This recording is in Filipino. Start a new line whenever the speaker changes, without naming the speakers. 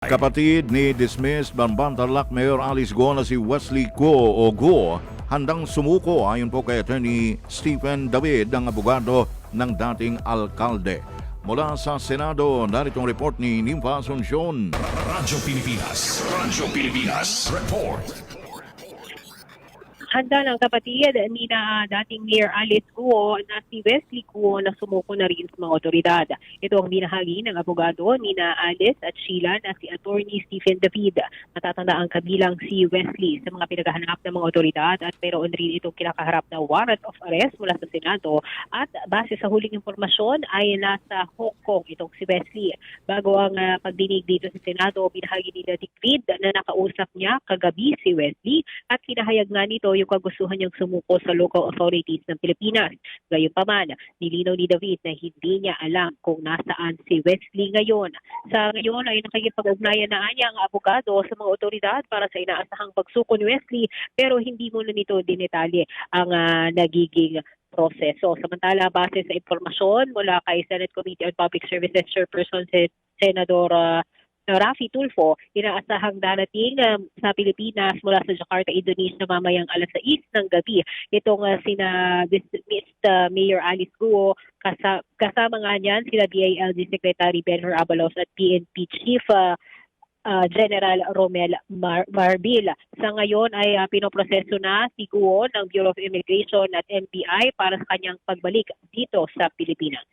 Kapatid ni dismissed Banbantarlak Mayor Alice Go na si Wesley Go o Go handang sumuko ayon po kay Attorney Stephen David ang abogado ng dating alkalde. Mula sa Senado, narito ang report ni Nimfa Asuncion.
Radyo Pilipinas. Radyo Pilipinas. Report.
Handa ng kapatid ni na dating Mayor Alice Guo na si Wesley Guo na sumuko na rin sa mga otoridad. Ito ang binahagi ng abogado ni na Alice at Sheila na si Attorney Stephen David. Matatanda ang kabilang si Wesley sa mga pinaghahanap ng mga otoridad at mayroon rin itong kinakaharap na warrant of arrest mula sa Senado at base sa huling impormasyon ay nasa Hong Kong itong si Wesley. Bago ang ah, pagdinig dito sa Senado, binahagi ni David na nakausap niya kagabi si Wesley at pinahayag nga nito yung kagustuhan niyang sumuko sa local authorities ng Pilipinas. Gayunpaman, nilinaw ni David na hindi niya alam kung nasaan si Wesley ngayon. Sa ngayon ay nakikipag-ugnayan na niya ang abogado sa mga otoridad para sa inaasahang pagsuko ni Wesley pero hindi mo na nito dinetalye ang ah, nagiging proseso. Samantala, base sa impormasyon mula kay Senate Committee on Public Services Chairperson Sen- Senador ah, Rafi Tulfo, inaasahang darating um, sa Pilipinas mula sa Jakarta, Indonesia mamayang alas 6 ng gabi. Itong uh, sina dismissed uh, Mayor Alice Guo, kasa- kasama nga niyan sila DILG Secretary Benhur Abalos at PNP Chief uh, uh, General Romel Mar- Marbil. Sa ngayon ay uh, pinoproseso na si Guo ng Bureau of Immigration at NBI para sa kanyang pagbalik dito sa Pilipinas.